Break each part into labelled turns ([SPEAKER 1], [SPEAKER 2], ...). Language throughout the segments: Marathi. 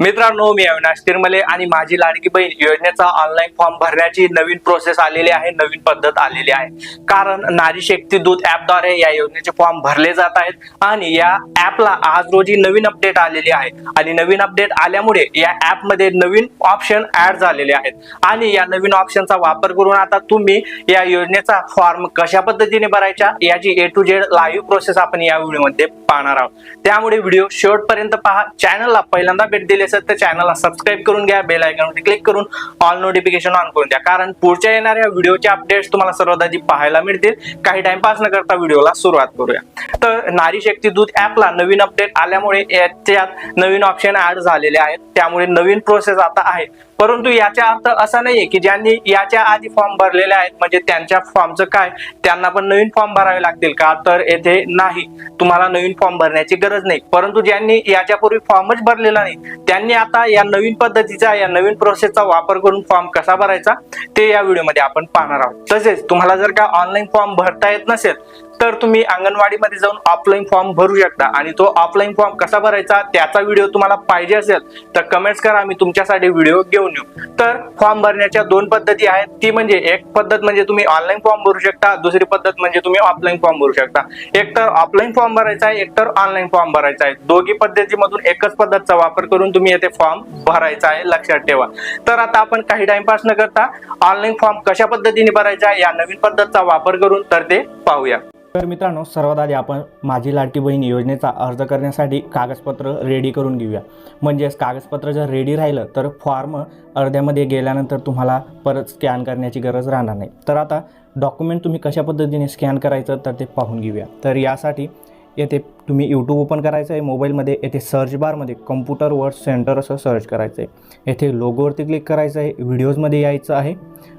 [SPEAKER 1] मित्रांनो मी अविनाश तिरमले आणि माझी लाडकी बहीण योजनेचा ऑनलाईन फॉर्म भरण्याची नवीन प्रोसेस आलेली आहे नवीन पद्धत आलेली आहे. कारण नारी शक्ती दूत ऍपद्वारे या योजनेचे फॉर्म भरले जात आहेत आणि या ऍपला आज रोजी नवीन अपडेट आलेली आहे. आणि नवीन अपडेट आल्यामुळे या ऍपमध्ये नवीन ऑप्शन ऍड झालेले आहेत. आणि या नवीन ऑप्शनचा वापर करून आता तुम्ही या योजनेचा फॉर्म कशा पद्धतीने भरायचा याची A to Z live process आपण या व्हिडिओमध्ये पाहणार आहोत. त्यामुळे व्हिडिओ शेवटपर्यंत पहा. चॅनलला पहिल्यांदा भेट दिली असेल तर चॅनलला सबस्क्राईब करून घ्या बेल आयकॉनवरती क्लिक करून ऑल नोटिफिकेशन ऑन करून द्या. कारण पुढच्या येणाऱ्या व्हिडिओचे अपडेट्स तुम्हाला सर्वात आधी पाहायला मिळतील. काही टाइमपास न करता व्हिडिओला सुरुवात करूया. तर नारी शक्ती दूत ऍपला नवीन अपडेट आल्यामुळे याच्यात नवीन ऑप्शन ऍड झालेले आहेत. त्यामुळे नवीन प्रोसेस आता आहे. परंतु याचा अर्थ असा नाहीये की ज्यांनी याच्या आधी फॉर्म भरलेले आहेत म्हणजे त्यांच्या फॉर्मचं काय? त्यांना पण नवीन फॉर्म भरावे लागतील का? तर येथे नाही. तुम्हाला नवीन फॉर्म भरण्याची गरज नाही. परंतु ज्यांनी याच्यापूर्वी फॉर्मच भरलेला नाही त्यांनी आता या नवीन पद्धतीचा या नवीन प्रोसेसचा वापर करून फॉर्म कसा भरायचा? ते या व्हिडिओमध्ये आपण पाहणार आहोत. तसेच तुम्हाला जर का ऑनलाईन फॉर्म भरता येत नसेल तर तुम्ही अंगणवाडीमध्ये जाऊन ऑफलाईन फॉर्म भरू शकता. आणि तो ऑफलाईन फॉर्म कसा भरायचा त्याचा व्हिडिओ तुम्हाला पाहिजे असेल तर कमेंट्स करा. मी तुमच्यासाठी व्हिडिओ घेऊन येऊ. तर फॉर्म भरण्याच्या दोन पद्धती आहेत. ती म्हणजे एक पद्धत म्हणजे तुम्ही ऑनलाईन फॉर्म भरू शकता. दुसरी पद्धत म्हणजे तुम्ही ऑफलाईन फॉर्म भरू शकता. एक तर ऑफलाईन फॉर्म भरायचा आहे एक तर ऑनलाईन फॉर्म भरायचा आहे. दोघी पद्धतीमधून एकच पद्धतचा वापर करून तुम्ही येथे फॉर्म भरायचा आहे. लक्षात ठेवा. तर आता आपण काही टाइमपास न करता ऑनलाईन फॉर्म कशा पद्धतीने भरायचा आहे या नवीन पद्धतचा वापर करून तर ते पाहूया.
[SPEAKER 2] तर मित्रांनो सर्वात आधी आपण माझी लाडकी बहीण योजनेचा अर्ज करण्यासाठी कागदपत्र रेडी करून घेऊया. म्हणजेच कागदपत्र जर रेडी राहिलं तर फॉर्म अर्ध्यामध्ये गेल्यानंतर तुम्हाला परत स्कॅन करण्याची गरज राहणार नाही. तर आता डॉक्युमेंट तुम्ही कशा पद्धतीने स्कॅन करायचं तर ते पाहून घेऊया. तर यासाठी येथे तुम्ही यूट्यूब ओपन करायचं आहे. मोबाईलमध्ये येथे सर्च बारमध्ये कम्प्युटर वर्ड सेंटर असं सर्च करायचं आहे. येथे लोगोवरती क्लिक करायचं आहे. व्हिडिओजमध्ये यायचं आहे.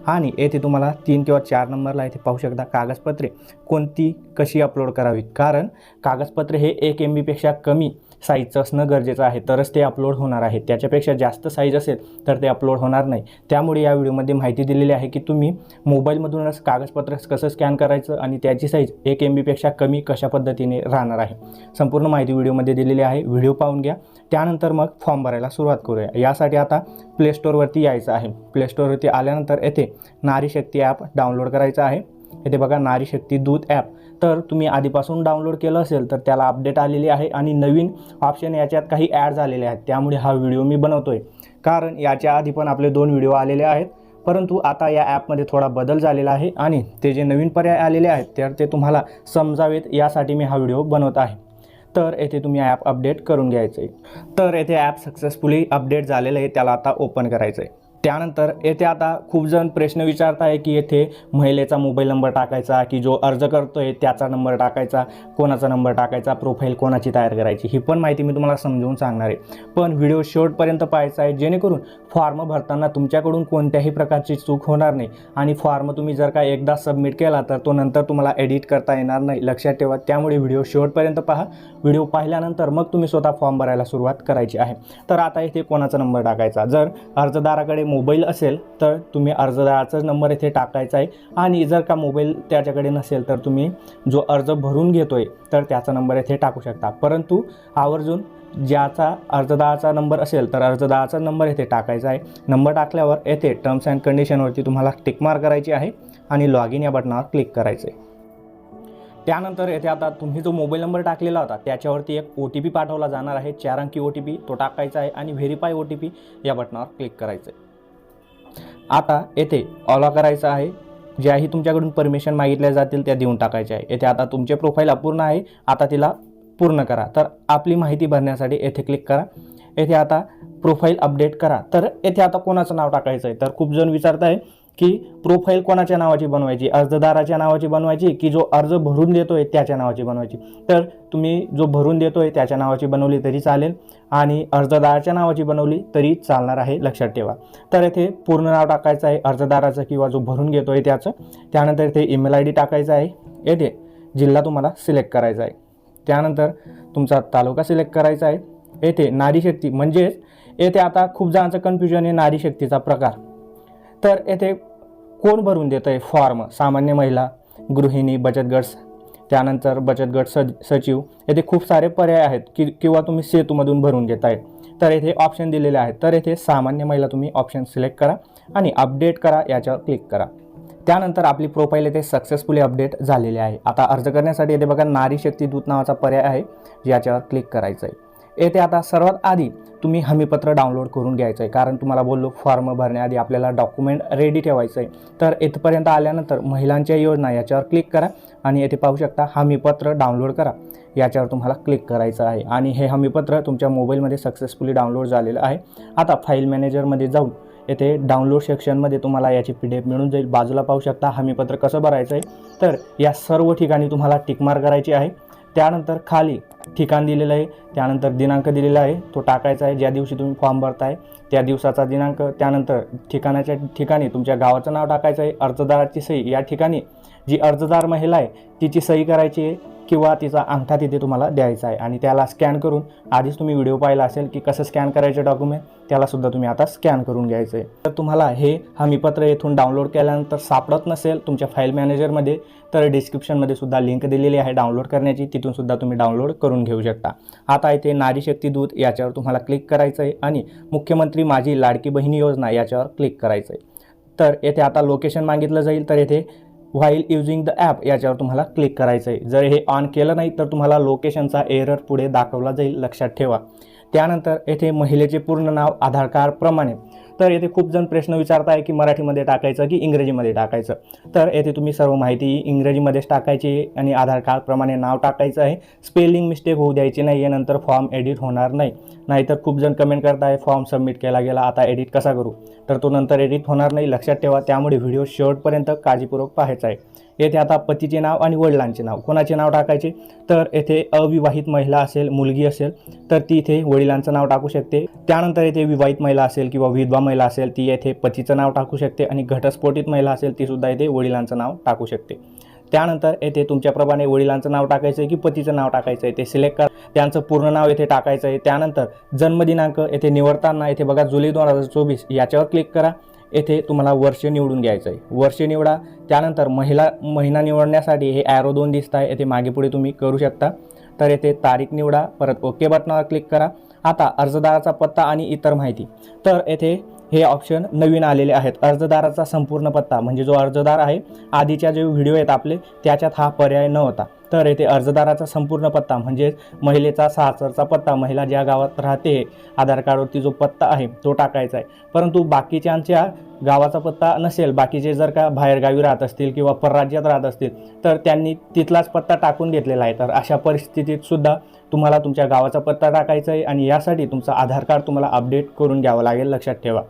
[SPEAKER 2] आणि येथे तुम्हाला तीन किंवा चार नंबरला येथे पाहू शकता कागदपत्रे. कोणती कशी अपलोड करावी? कारण कागदपत्रे हे एक एम बीपेक्षा कमी साईजचं असणं गरजेचं आहे. तरच ते अपलोड होणार आहे. त्याच्यापेक्षा जास्त साईज असेल तर ते अपलोड होणार नाही. त्यामुळे या व्हिडिओमध्ये माहिती दिलेली आहे की तुम्ही मोबाईलमधूनच कागदपत्र कसं स्कॅन करायचं आणि त्याची साईज एक एम बीपेक्षा कमी कशा पद्धतीने राहणार आहे. संपूर्ण माहिती व्हिडिओमध्ये दिलेली आहे. व्हिडिओ पाहून घ्या. त्यानंतर मग फॉर्म भरायला सुरुवात करूया. यासाठी आता प्ले स्टोअरवरती यायचं आहे. प्ले स्टोअरवरती आल्यानंतर येथे नारी शक्ती ॲप डाउनलोड करायचं आहे. येथे बघा नारी शक्ती दूत ॲप तर तुम्ही आधीपासून डाउनलोड केलं असेल तर त्याला अपडेट आलेली आहे आणि नवीन ऑप्शन याच्यात काही ॲड झालेले आहेत. त्यामुळे हा व्हिडिओ मी बनवतो आहे कारण याच्या आधी पण आपले दोन व्हिडिओ आलेले आहेत. परंतु आता या ॲपमध्ये थोडा बदल झालेला आहे आणि ते जे नवीन पर्याय आलेले आहेत तर ते तुम्हाला समजावेत यासाठी मी हा व्हिडिओ बनवत आहे. तर येथे तुम्ही ॲप अपडेट करून घ्यायचं आहे तर येथे ॲप सक्सेसफुली अपडेट झालेलं आहे त्याला आता ओपन करायचं आहे त्यानंतर येथे आता खूप जण प्रश्न विचारत आहे की येथे महिलेचा मोबाईल नंबर टाकायचा की जो अर्ज करतो आहे त्याचा नंबर टाकायचा कोणाचा नंबर टाकायचा प्रोफाईल कोणाची तयार करायची ही पण माहिती मी तुम्हाला समजवून सांगणार आहे. पण व्हिडिओ शेवटपर्यंत पाहायचा आहे जेणेकरून फॉर्म भरताना तुमच्याकडून कोणत्याही प्रकारची चूक होणार नाही. आणि फॉर्म तुम्ही जर का एकदा सबमिट केला तर तो नंतर तुम्हाला एडिट करता येणार नाही. लक्षात ठेवा त्यामुळे व्हिडिओ शेवटपर्यंत पहा. व्हिडिओ पाहिल्यानंतर मग तुम्ही स्वतः फॉर्म भरायला सुरुवात करायची आहे. तर आता इथे कोणाचा नंबर टाकायचा? जर अर्जदाराकडे मोबाईल असेल तर तुम्ही अर्जदाराचाच नंबर इथे टाकायचा आहे. आणि जर का मोबाईल त्याच्याकडे नसेल तर तुम्ही जो अर्ज भरून घेतोय तर त्याचा नंबर इथे टाकू शकता. परंतु आवर्जून ज्याचा अर्जदाराचा नंबर असेल तर अर्जदाराचा नंबर येथे टाकायचा आहे. नंबर टाकल्यावर येथे टर्म्स अँड कंडिशनवरती तुम्हाला टिकमार करायची आहे आणि लॉग इन या बटनावर क्लिक करायचं आहे. त्यानंतर येथे आता तुम्ही जो मोबाईल नंबर टाकलेला होता त्याच्यावरती एक ओ टी पी पाठवला जाणार आहे. चार अंकी ओ टी पी तो टाकायचा आहे आणि व्हेरीफाय ओ टी पी या बटनावर क्लिक करायचं आहे. आता येथे ऑला करायचं आहे. ज्याही तुमच्याकडून परमिशन मागितल्या जातील त्या देऊन टाकायच्या आहे. येथे आता तुमचे प्रोफाईल अपूर्ण आहे. आता तिला पूर्ण करा. तर आपली माहिती भरण्यासाठी येथे क्लिक करा. येथे आता प्रोफाईल अपडेट करा. तर येथे आता कोणाचं नाव टाकायचं आहे? तर खूप जण विचारत आहे की प्रोफाईल कोणाच्या नावाची बनवायची? अर्जदाराच्या नावाची बनवायची की जो अर्ज भरून देतोय त्याच्या नावाची बनवायची? तर तुम्ही जो भरून देतोय त्याच्या नावाची बनवली तरी चालेल आणि अर्जदाराच्या नावाची बनवली तरी चालणार आहे लक्षात ठेवा. तर येथे पूर्ण नाव टाकायचं आहे अर्जदाराचं किंवा जो भरून घेतोय त्याचं. त्यानंतर इथे ईमेल आय डी टाकायचा आहे. येथे जिल्हा तुम्हाला सिलेक्ट करायचा आहे. त्यानंतर तुमचा तालुका सिलेक्ट करायचा आहे. येथे नारीशक्ती म्हणजेच येथे आता खूप जणांचं कन्फ्युजन आहे नारीशक्तीचा प्रकार. तर येथे कोण भरून देतं आहे फॉर्म सामान्य महिला गृहिणी बचत गट त्यानंतर बचत गट सज सचिव. येथे खूप सारे पर्याय आहेत की किंवा तुम्ही सेतूमधून भरून घेत आहे तर येथे ऑप्शन दिलेले आहेत. तर येथे सामान्य महिला तुम्ही ऑप्शन सिलेक्ट करा आणि अपडेट करा याच्यावर क्लिक करा. त्यानंतर आपली प्रोफाईल येथे सक्सेसफुली अपडेट झालेली आहे. आता अर्ज करण्यासाठी येथे बघा नारी शक्ती दूत नावाचा पर्याय आहे याच्यावर क्लिक करायचं आहे येथे आता सर्वात आधी तुम्ही हमीपत्र डाउनलोड करून घ्यायचं आहे. कारण तुम्हाला बोललो फॉर्म भरण्याआधी आपल्याला डॉक्युमेंट रेडी ठेवायचं आहे. तर इथपर्यंत आल्यानंतर महिलांच्या योजना याच्यावर क्लिक करा आणि येथे पाहू शकता हमीपत्र डाउनलोड करा. याच्यावर तुम्हाला क्लिक करायचं आहे. आणि हे हमीपत्र तुमच्या मोबाईलमध्ये सक्सेसफुली डाउनलोड झालेलं आहे. आता फाईल मॅनेजरमध्ये जाऊन येथे डाउनलोड सेक्शनमध्ये तुम्हाला याची पी डी एफ मिळून जाईल. बाजूला पाहू शकता हमीपत्र कसं भरायचं आहे. तर या सर्व ठिकाणी तुम्हाला टिकमार करायची आहे. त्यानंतर खाली ठिकाण दिलेलं आहे. त्यानंतर दिनांक दिलेला आहे. तो टाकायचा आहे. ज्या दिवशी तुम्ही फॉर्म भरताय त्या दिवसाचा दिनांक त्यानंतर ठिकाणाच्या ठिकाणी तुमच्या गावाचं नाव टाकायचं आहे. अर्जदाराची सही या ठिकाणी जी अर्जदार महिला आहे तिची सही करायची आहे किंवा तिचा अंगठा तिथे तुम्हाला द्यायचा आहे. आणि त्याला स्कॅन करून आधीच तुम्ही व्हिडिओ पाहिला असेल की कसं स्कॅन करायचं डॉक्युमेंट त्यालासुद्धा तुम्ही आता स्कॅन करून घ्यायचं आहे. तर तुम्हाला हे हमीपत्र येथून डाउनलोड केल्यानंतर सापडत नसेल तुमच्या फाईल मॅनेजरमध्ये तर डिस्क्रिप्शनमध्ये सुद्धा लिंक दिलेली आहे. डाउनलोड करण्याची तिथून सुद्धा तुम्ही डाउनलोड करून घेऊ शकता. आता इथे नारी शक्ती दूत याच्यावर तुम्हाला क्लिक करायचं आहे आणि मुख्यमंत्री माझी लाडकी बहिणी योजना याच्यावर क्लिक करायचं आहे. तर येथे आता लोकेशन मागितलं जाईल तर येथे व्हाईल युजिंग द ॲप याच्यावर तुम्हाला क्लिक करायचं आहे. जर हे ऑन केलं नाही तर तुम्हाला लोकेशनचा एरर पुढे दाखवला जाईल लक्षात ठेवा. त्यानंतर येथे महिलेचे पूर्ण नाव आधार कार्डप्रमाणे तर येथे खूप जण प्रश्न विचारताय की मराठीमध्ये टाकायचं की इंग्रजीमध्ये टाकायचं? तर येथे तुम्ही सर्व माहिती इंग्रजीमध्येच टाकायची आणि आधार कार्डप्रमाणे नाव टाकायचं आहे. स्पेलिंग मिस्टेक होऊ द्यायची नाही आहे नंतर फॉर्म एडिट होणार नाही. नाहीतर खूप जण कमेंट करताय फॉर्म सबमिट केला गेला आता एडिट कसा करू? तर तो नंतर एडिट होणार नाही. लक्षात ठेवा त्यामुळे व्हिडिओ शेवटपर्यंत काळजीपूर्वक पाहायचा आहे. येथे आता पतीचे नाव आणि वडिलांचे नाव. कोणाचे नाव टाकायचे? तर येथे अविवाहित महिला असेल मुलगी असेल तर ती इथे वडिलांचं नाव टाकू शकते. त्यानंतर येथे विवाहित महिला असेल किंवा विधवा महिला असेल ती येथे पतीचं नाव टाकू शकते आणि घटस्फोटित महिला असेल ती सुद्धा येथे वडिलांचं नाव टाकू शकते. त्यानंतर येथे तुमच्याप्रमाणे वडिलांचं नाव टाकायचं आहे की पतीचं नाव टाकायचं आहे ते सिलेक्ट करा. त्यांचं पूर्ण नाव येथे टाकायचं आहे त्यानंतर जन्मदिनांक येथे निवडताना येथे बघा जुलै दोन हजार चोवीस याच्यावर क्लिक करा. येथे तुम्हाला वर्ष निवडून घ्यायचं आहे वर्ष निवडा त्यानंतर महिला महिना निवडण्यासाठी हे ॲरो दोन दिसत आहे येथे मागे पुढे तुम्ही करू शकता. तर येथे तारीख निवडा परत ओके बटनावर क्लिक करा. आता अर्जदाराचा पत्ता आणि इतर माहिती. तर येथे हे ऑप्शन नवीन आलेले आहेत. अर्जदाराचा संपूर्ण पत्ता म्हणजे जो अर्जदार आहे आधीच्या जे व्हिडिओ आहेत आपले त्याच्यात हा पर्याय नव्हता तर येथे अर्जदाराचा संपूर्ण पत्ता म्हणजे महिलेचा सासरचा पत्ता महिला ज्या गावात राहते आधार कार्डवरती जो पत्ता आहे तो टाकायचा आहे. परंतु बाकीच्यांच्या गावाचा पत्ता नसेल बाकीचे जर का बाहेरगावी राहत असतील किंवा परराज्यात राहत असतील तर त्यांनी तिथलाच पत्ता टाकून घेतलेला आहे. तर अशा परिस्थितीत सुद्धा तुम्हाला तुमच्या गावाचा पत्ता टाकायचा आहे आणि यासाठी तुमचा आधार कार्ड तुम्हाला अपडेट करून घ्यावं लागेल लक्षात ठेवा.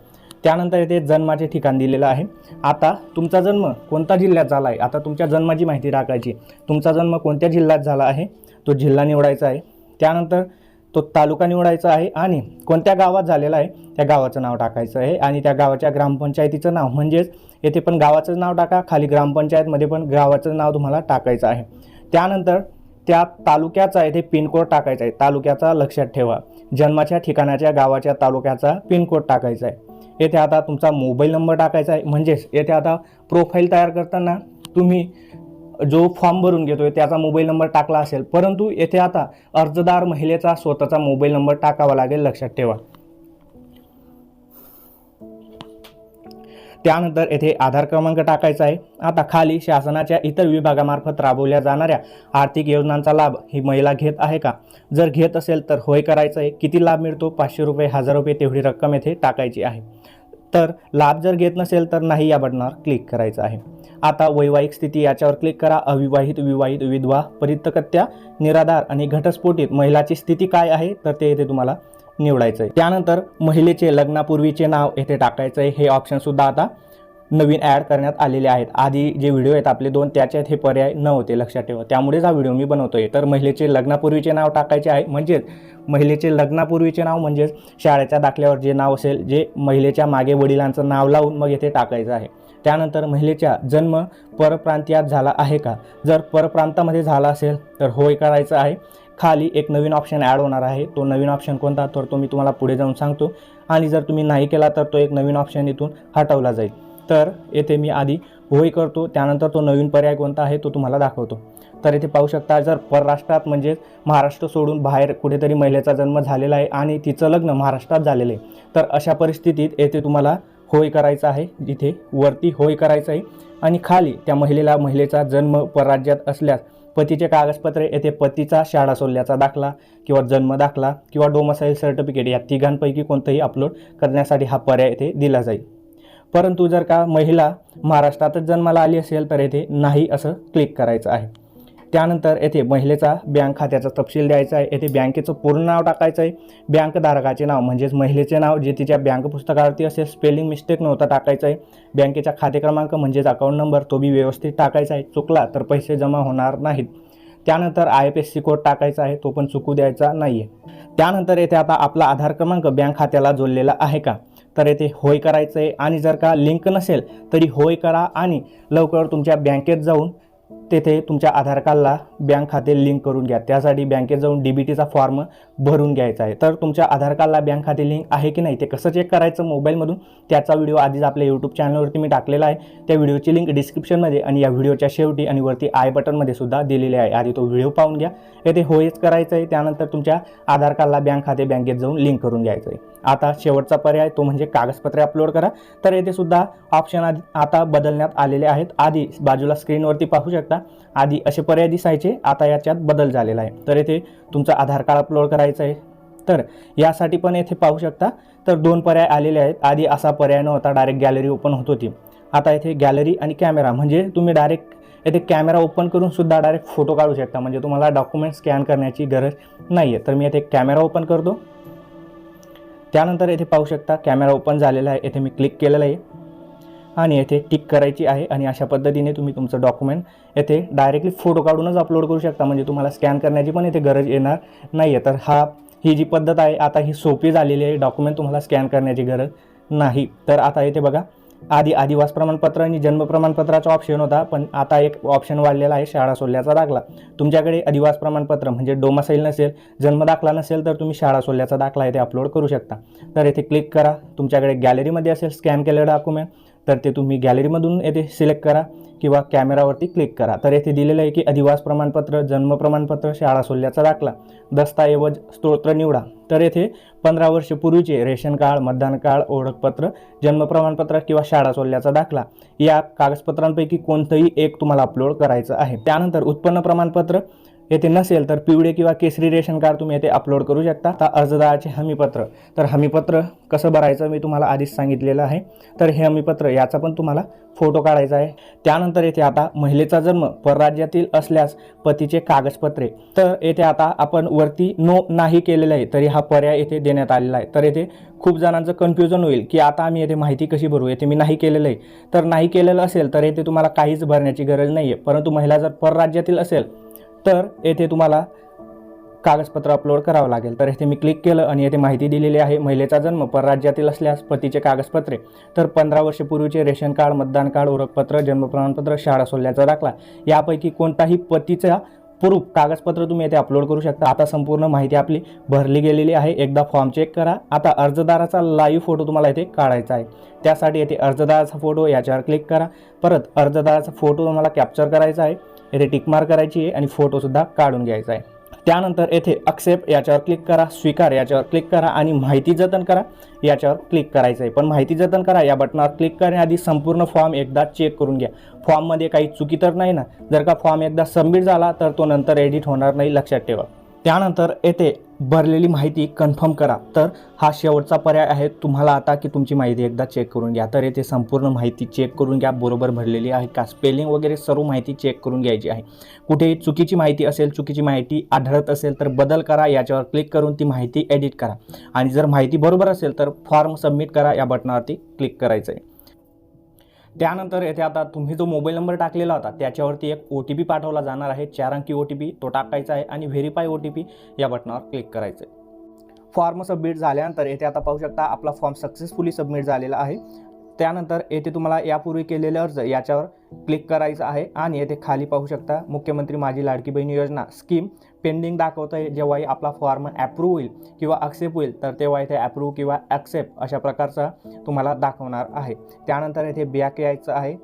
[SPEAKER 2] त्यानंतर इथे जन्माचे ठिकाण दिलेलं आहे. आता तुमचा जन्म कोणत्या जिल्ह्यात झाला आहे आता तुमच्या जन्माची माहिती टाकायची. तुमचा जन्म कोणत्या जिल्ह्यात झाला आहे? तो जिल्हा निवडायचा आहे. त्यानंतर तो तालुका निवडायचा आहे आणि कोणत्या गावात झालेला आहे? त्या गावाचं नाव टाकायचं आहे आणि त्या गावाच्या ग्रामपंचायतीचं नाव. म्हणजेच येथे पण गावाचं नाव टाका खाली ग्रामपंचायतमध्ये पण गावाचं नाव तुम्हाला टाकायचं आहे. त्यानंतर त्या तालुक्याचा येथे पिनकोड टाकायचा आहे. तालुक्याचा लक्षात ठेवा. जन्माच्या ठिकाणाच्या गावाच्या तालुक्याचा पिनकोड टाकायचा आहे. येथे आता तुमचा मोबाईल नंबर टाकायचा आहे. म्हणजेच येथे आता प्रोफाईल तयार करताना तुम्ही जो फॉर्म भरून घेतोय त्याचा मोबाईल नंबर टाकला असेल. परंतु येथे आता अर्जदार महिलेचा स्वतःचा मोबाईल नंबर टाकावा लागेल लक्षात ठेवा. त्यानंतर येथे आधार क्रमांक टाकायचा आहे. आता खाली शासनाच्या इतर विभागामार्फत राबवल्या जाणाऱ्या आर्थिक योजनांचा लाभ ही महिला घेत आहे का? जर घेत असेल तर होय करायचं आहे. किती लाभ मिळतो? पाचशे रुपये हजार रुपये तेवढी रक्कम येथे टाकायची आहे. तर लाभ जर घेत नसेल तर नाही या बटनावर क्लिक करायचं आहे. आता वैवाहिक स्थिती याच्यावर क्लिक करा. अविवाहित विवाहित विधवा परितकत्या निराधार आणि घटस्फोटित महिलाची स्थिती काय आहे? तर ते येथे तुम्हाला निवडायचं आहे त्यानंतर महिलेचे लग्नापूर्वीचे नाव येथे टाकायचं आहे हे ऑप्शनसुद्धा आता नवीन ॲड करण्यात आलेले आहेत. आधी जे व्हिडिओ आहेत आपले दोन त्याच्यात हे पर्याय नव्हते लक्षात ठेवा. त्यामुळेच हा व्हिडिओ मी बनवतोय. तर महिलेचे लग्नापूर्वीचे नाव टाकायचे आहे. म्हणजेच महिलेचे लग्नापूर्वीचे नाव म्हणजेच शाळेच्या दाखल्यावर जे नाव असेल जे महिलेच्या मागे वडिलांचं नाव लावून मग येथे टाकायचं आहे. त्यानंतर महिलेचा जन्म परप्रांतीयात झाला आहे का? जर परप्रांतामध्ये झाला असेल तर होय करायचं आहे. खाली एक नवीन ऑप्शन ॲड होणार आहे. तो नवीन ऑप्शन कोणता? तर तो मी तुम्हाला पुढे जाऊन सांगतो. आणि जर तुम्ही नाही केला तर तो एक नवीन ऑप्शन इथून हटवला जाईल. तर येथे मी आधी होय करतो त्यानंतर तो नवीन पर्याय कोणता आहे तो तुम्हाला दाखवतो. तर येथे पाहू शकता जर परराष्ट्रात म्हणजेच महाराष्ट्र सोडून बाहेर कुठेतरी महिलेचा जन्म झालेला आहे आणि तिचं लग्न महाराष्ट्रात झालेलं आहे तर अशा परिस्थितीत येथे तुम्हाला होय करायचं आहे जिथे वरती होय करायचं आहे आणि खाली त्या महिलेला महिलेचा जन्म परराज्यात असल्यास पतीचे कागदपत्रे येथे पतीचा शाळा सोडल्याचा दाखला किंवा जन्म दाखला किंवा डोमसाईल सर्टिफिकेट या तिघांपैकी कोणतंही अपलोड करण्यासाठी हा पर्याय येथे दिला जाईल. परंतु जर का महिला महाराष्ट्रातच जन्माला आली असेल तर येथे नाही असं क्लिक करायचं आहे. त्यानंतर येथे महिलेचा बँक खात्याचा तपशील द्यायचा आहे. येथे बँकेचं पूर्ण नाव टाकायचं आहे. बँकधारकाचे नाव म्हणजेच महिलेचे नाव जे तिच्या बँक पुस्तकावरती असेल स्पेलिंग मिस्टेक नव्हता टाकायचं आहे. बँकेचा खाते क्रमांक म्हणजेच अकाउंट नंबर तो बी व्यवस्थित टाकायचा आहे. चुकला तर पैसे जमा होणार नाहीत. त्यानंतर I F S C code टाकायचा आहे. तो पण चुकू द्यायचा नाही आहे त्यानंतर येथे आता आपला आधार क्रमांक बँक खात्याला जोडलेला आहे का? तर येथे होय करायचं आहे आणि जर का लिंक नसेल तरी होय करा आणि लवकर तुमच्या बँकेत जाऊन तेथे तुमच्या आधार कार्डला बँक खाते लिंक करून घ्या. त्यासाठी बँकेत जाऊन डी बी टीचा फॉर्म भरून घ्यायचा आहे. तर तुमच्या आधार कार्डला बँक खाते लिंक आहे की नाही ते कसं चेक करायचं मोबाईलमधून त्याचा व्हिडिओ आधीच आपल्या यूट्यूब चॅनलवरती मी टाकलेला आहे. त्या व्हिडिओची लिंक डिस्क्रिप्शनमध्ये आणि या व्हिडिओच्या शेवटी आणि वरती आय बटनमध्ये सुद्धा दिलेले आहे. आधी तो व्हिडिओ पाहून घ्या. येथे होयच करायचं आहे त्यानंतर तुमच्या आधार कार्डला बँक खाते बँकेत जाऊन लिंक करून घ्यायचं आहे आता शेवटचा पर्याय तो म्हणजे कागदपत्रे अपलोड करा. तर येथे सुद्धा ऑप्शन आधी आता बदलण्यात आलेले आहेत. आधी बाजूला स्क्रीनवरती पाहू शकता. आधी असे पर्याय दिसायचे आता याच्यात बदल झालेला आहे. तर येथे तुमचं आधार कार्ड अपलोड करायचं आहे. तर यासाठी पण येथे पाहू शकता. तर दोन पर्याय आलेले आहेत. आधी असा पर्याय नव्हता डायरेक्ट गॅलरी ओपन होत होती. आता येथे गॅलरी आणि कॅमेरा म्हणजे तुम्ही डायरेक्ट येथे कॅमेरा ओपन करून सुद्धा डायरेक्ट फोटो काढू शकता. म्हणजे तुम्हाला डॉक्युमेंट स्कॅन करण्याची गरज नाही आहे तर मी येथे कॅमेरा ओपन करतो. त्यानंतर येथे पाहू शकता कॅमेरा ओपन झालेला आहे. येथे मी क्लिक केलेलं आहे. आणि येथे टिक करायची आहे. आणि अशा पद्धतीने तुम्ही तुमचं डॉक्युमेंट येथे डायरेक्टली फोटो काढूनच अपलोड करू शकता. म्हणजे तुम्हाला स्कॅन करण्याची पण येथे गरज येणार नाही आहे तर हा ही जी पद्धत आहे आता ही सोपी झालेली आहे. डॉक्युमेंट तुम्हाला स्कॅन करण्याची गरज नाही. तर आता येथे बघा. आधी आदिवास प्रमाणपत्र आणि जन्म प्रमाणपत्राचा ऑप्शन होता पण आता एक ऑप्शन वाढलेला आहे शाळा सोडल्याचा दाखला. तुमच्याकडे अधिवास प्रमाणपत्र म्हणजे डोमासाईल नसेल जन्म दाखला नसेल तर तुम्ही शाळा सोडल्याचा दाखला येथे अपलोड करू शकता. तर येथे क्लिक करा. तुमच्याकडे गॅलरीमध्ये असेल स्कॅन केलेलं डॉक्युमेंट तर ते तुम्ही गॅलरीमधून येथे सिलेक्ट करा किंवा कॅमेरावरती क्लिक करा. तर येथे दिलेलं आहे की अधिवास प्रमाणपत्र जन्म प्रमाणपत्र शाळा सोडल्याचा दाखला दस्तऐवज स्तोत्र निवडा. तर येथे पंधरा वर्षपूर्वीचे रेशन कार्ड मतदान कार्ड ओळखपत्र जन्म प्रमाणपत्र किंवा शाळा सोडल्याचा दाखला. या कागदपत्रांपैकी कोणतंही एक तुम्हाला अपलोड करायचं आहे. त्यानंतर उत्पन्न प्रमाणपत्र येथे नसेल तर पिवळे किंवा केसरी रेशन कार्ड तुम्ही येथे अपलोड करू शकता. आता अर्जदाराचे हमीपत्र. तर हमीपत्र कसं भरायचं मी तुम्हाला आधीच सांगितलेलं आहे. तर हे हमीपत्र याचा पण तुम्हाला फोटो काढायचा आहे. त्यानंतर येथे आता महिलेचा जन्म परराज्यातील असल्यास पतीचे कागदपत्रे. तर येथे आता आपण वरती नो नाही केलेलं आहे तरी हा पर्याय येथे देण्यात आलेला आहे. तर येथे खूप जणांचं कन्फ्युजन होईल की आता आम्ही येथे माहिती कशी भरू? येथे मी नाही केलेलं आहे. तर नाही केलेलं असेल तर येथे तुम्हाला काहीच भरण्याची गरज नाही आहे परंतु महिला जर परराज्यातील असेल तर येथे तुम्हाला कागदपत्र अपलोड करावं लागेल. तर येथे मी क्लिक केलं आणि येथे माहिती दिलेली आहे महिलेचा जन्म परराज्यातील असल्यास पतीचे कागदपत्रे. तर पंधरा वर्षपूर्वीचे रेशन कार्ड मतदान कार्ड ओळखपत्र जन्म प्रमाणपत्र शाळा सोडल्याचा दाखला. यापैकी कोणताही पतीचा प्रूफ कागदपत्र तुम्ही येथे अपलोड करू शकता. आता संपूर्ण माहिती आपली भरली गेलेली आहे. एकदा फॉर्म चेक करा. आता अर्जदाराचा लाईव्ह फोटो तुम्हाला इथे काढायचा आहे. त्यासाठी येथे अर्जदाराचा फोटो याच्यावर क्लिक करा. परत अर्जदाराचा फोटो तुम्हाला कॅप्चर करायचा आहे. येथे टिकमार करायची आहे आणि फोटोसुद्धा काढून घ्यायचा आहे. त्यानंतर येथे अक्सेप्ट याच्यावर क्लिक करा स्वीकार याच्यावर क्लिक करा आणि माहिती जतन करा याच्यावर क्लिक करायचं आहे. पण माहिती जतन करा या बटनावर क्लिक करण्याआधी संपूर्ण फॉर्म एकदा चेक करून घ्या. फॉर्ममध्ये काही चुकी तर नाही ना? जर का फॉर्म एकदा सबमिट झाला तर तो नंतर एडिट होणार नाही लक्षात ठेवा. त्यानंतर येथे भरलेली माहिती कन्फर्म करा. तर हा शेवटचा पर्याय आहे. तुम्हाला आता की तुमची माहिती एकदा चेक करून घ्या. तर येथे संपूर्ण माहिती चेक करून घ्या. बरोबर भरलेली आहे का? स्पेलिंग वगैरे सर्व माहिती चेक करून घ्यायची आहे. कुठेही चुकीची माहिती असेल चुकीची माहिती आढळत असेल तर बदल करा. याच्यावर क्लिक करून ती माहिती एडिट करा. आणि जर माहिती बरोबर असेल तर फॉर्म सबमिट करा. या बटनावरती क्लिक करायचं आहे त्यानंतर येथे आता तुम्ही जो मोबाईल नंबर टाकलेला होता त्याच्यावरती एक ओ टी पी पाठवला जाणार आहे. चार अंकी ओ टी पी तो टाकायचा आहे आणि व्हेरीफाय ओ टी पी या बटनावर क्लिक करायचं आहे. फॉर्म सबमिट झाल्यानंतर येथे आता पाहू शकता आपला फॉर्म सक्सेसफुली सबमिट झालेला आहे. त्यानंतर येथे तुम्हाला यापूर्वी केलेले अर्ज याच्यावर क्लिक करायचं आहे. आणि येथे खाली पाहू शकता मुख्यमंत्री माझी लाडकी बहीण योजना स्कीम पेंडिंग दाखवतं आहे जेव्हाही आपला फॉर्म ॲप्रूव्ह होईल किंवा ॲक्सेप्ट होईल तर तेव्हा इथे ॲप्रूव्ह किंवा ॲक्सेप्ट अशा प्रकारचा तुम्हाला दाखवणार आहे. त्यानंतर येथे बॅक यायचं आहे.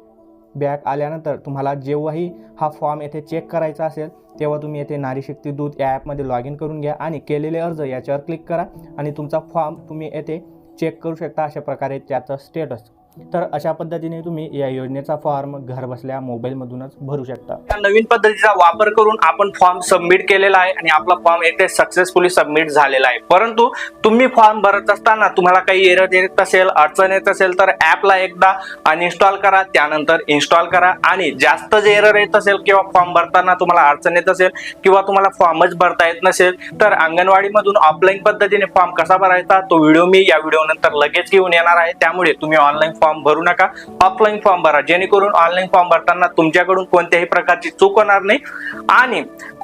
[SPEAKER 2] बॅक आल्यानंतर तुम्हाला जेव्हाही हा फॉर्म येथे चेक करायचा असेल तेव्हा तुम्ही येथे नारी शक्ती दूत या ॲपमध्ये लॉग इन करून घ्या आणि केलेले अर्ज याच्यावर क्लिक करा आणि तुमचा फॉर्म तुम्ही येथे चेक करू शकता अशा प्रकारे त्याचं स्टेटस तर अशा पद्धतीने तुम्ही या योजनेचा फॉर्म घरबसल्या मोबाईलमधूनच भरू शकता.
[SPEAKER 1] या नवीन पद्धतीचा वापर करून आपण फॉर्म सबमिट केलेला आहे आणि आपला फॉर्म येथे सक्सेसफुली सबमिट झालेला आहे. परंतु तुम्ही फॉर्म भरत असताना तुम्हाला काही एरर येत असेल अडचण येत असेल तर ऍपला एकदा अनइन्स्टॉल करा त्यानंतर इन्स्टॉल करा आणि जास्त जे एरर येत असेल किंवा फॉर्म भरताना तुम्हाला अडचण येत असेल किंवा तुम्हाला फॉर्मच भरता येत नसेल तर अंगणवाडीमधून ऑफलाईन पद्धतीने फॉर्म कसा भरायचा तो व्हिडिओ मी या व्हिडिओ नंतर लगेच घेऊन येणार आहे. त्यामुळे तुम्ही ऑनलाईन फॉर्म भरू नका. ऑफलाईन फॉर्म भरा. जेणेकरून ऑनलाईन फॉर्म भरताना तुमच्याकडून कोणत्याही प्रकारची चूक होणार नाही. आणि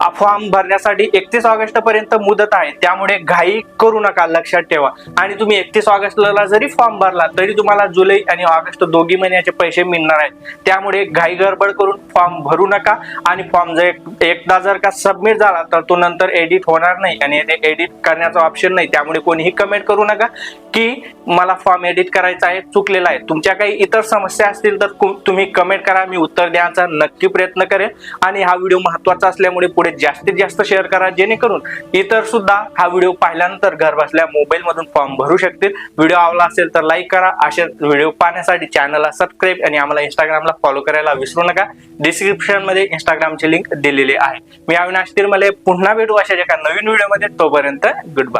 [SPEAKER 1] फॉर्म भरण्यासाठी एकतीस ऑगस्ट पर्यंत मुदत आहे. त्यामुळे घाई करू नका लक्षात ठेवा. आणि तुम्ही एकतीस ऑगस्टला जरी फॉर्म भरला तरी तुम्हाला जुलै आणि ऑगस्ट दोघी महिन्याचे पैसे मिळणार आहेत. त्यामुळे घाई गडबड करून फॉर्म भरू नका. आणि फॉर्म जर एकदा जर का सबमिट झाला तर तो नंतर एडिट होणार नाही. आणि एडिट करण्याचा ऑप्शन नाही. त्यामुळे कोणीही कमेंट करू नका की मला फॉर्म एडिट करायचा आहे चुकलेला आहे. तुमच्या काही इतर समस्या असतील तर तुम्ही कमेंट करा. मी उत्तर द्यायचा नक्की प्रयत्न करेन. आणि हा व्हिडिओ महत्त्वाचा असल्यामुळे पुढे जास्तीत जास्त शेअर करा जेणेकरून इतर सुद्धा हा व्हिडिओ पाहिल्यानंतर घर बसल्या मोबाईल मधून फॉर्म भरू शकतील. व्हिडिओ आवडला असेल तर लाईक करा. असे व्हिडिओ पाहण्यासाठी चॅनलला सबस्क्राईब आणि आम्हाला इंस्टाग्रामला फॉलो करायला विसरू नका. डिस्क्रिप्शनमध्ये इंस्टाग्रामची लिंक दिलेली आहे. मी अविनाश तिरमले. पुन्हा भेटू अशा एका नवीन व्हिडिओमध्ये तोपर्यंत गुड बाय